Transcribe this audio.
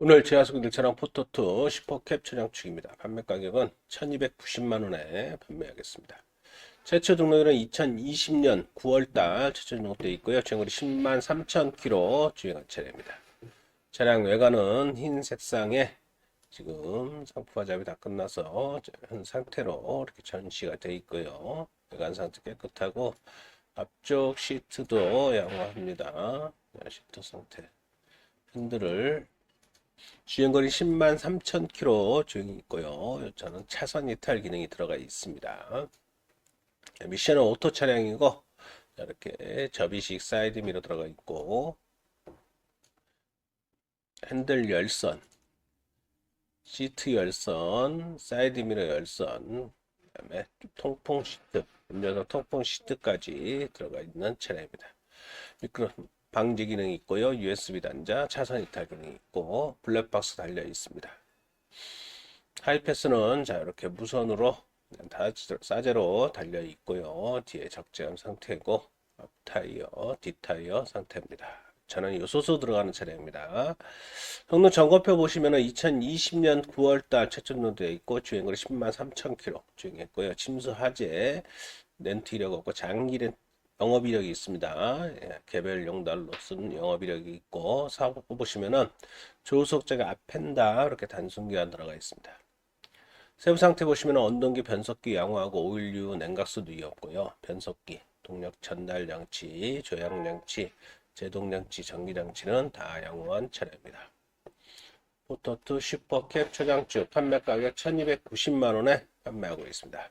오늘 제하수기들 차량 포토2 슈퍼캡 차량 축입니다. 판매 가격은 1290만 원에 판매하겠습니다. 최초 등록일은 2020년 9월달 최초 등록되어 있고요. 주행거리 10만 3천 킬로 주행한 차량입니다. 차량 외관은 흰 색상에 지금 상품 화작이 다 끝나서 현 상태로 이렇게 전시가 되어 있고요. 외관 상태 깨끗하고 앞쪽 시트도 양호합니다. 네, 시트 상태. 핸들을 주행거리 10만 3천 킬로 주행이 있고요. 저는 차선 이탈 기능이 들어가 있습니다. 미션은 오토 차량이고 이렇게 접이식 사이드 미러 들어가 있고 핸들 열선, 시트 열선, 사이드 미러 열선, 그다음에 통풍 시트, 운전석 통풍 시트까지 들어가 있는 차량입니다. 미끄럼 방지 기능이 있고요. USB 단자, 차선 이탈 기능이 있고 블랙박스 달려 있습니다. 하이패스는 자 이렇게 무선으로 다 싸제로 달려 있고요. 뒤에 적재함 상태고 앞 타이어, 뒷 타이어 상태입니다. 저는 요소수 들어가는 차량입니다. 성능 점검표 보시면은 2020년 9월달 최초 등록되어 있고 주행거리 10만 3천 킬로 주행했고요. 침수 하재 렌트 이력 없고 장기 렌 영업 이력이 있습니다. 예, 개별 용달로 쓴 영업 이력이 있고 사업 보시면은 조속제가 아펜다 이렇게 단순기가 들어가 있습니다. 세부 상태 보시면 언동기, 변속기 양호하고 오일류, 냉각수 누이 없고요. 변속기, 동력 전달 장치, 조향 장치, 제동 장치, 전기 장치는 다 양호한 차량입니다. 포토2 슈퍼캡 초장축 판매 가격 1290만 원에 판매하고 있습니다.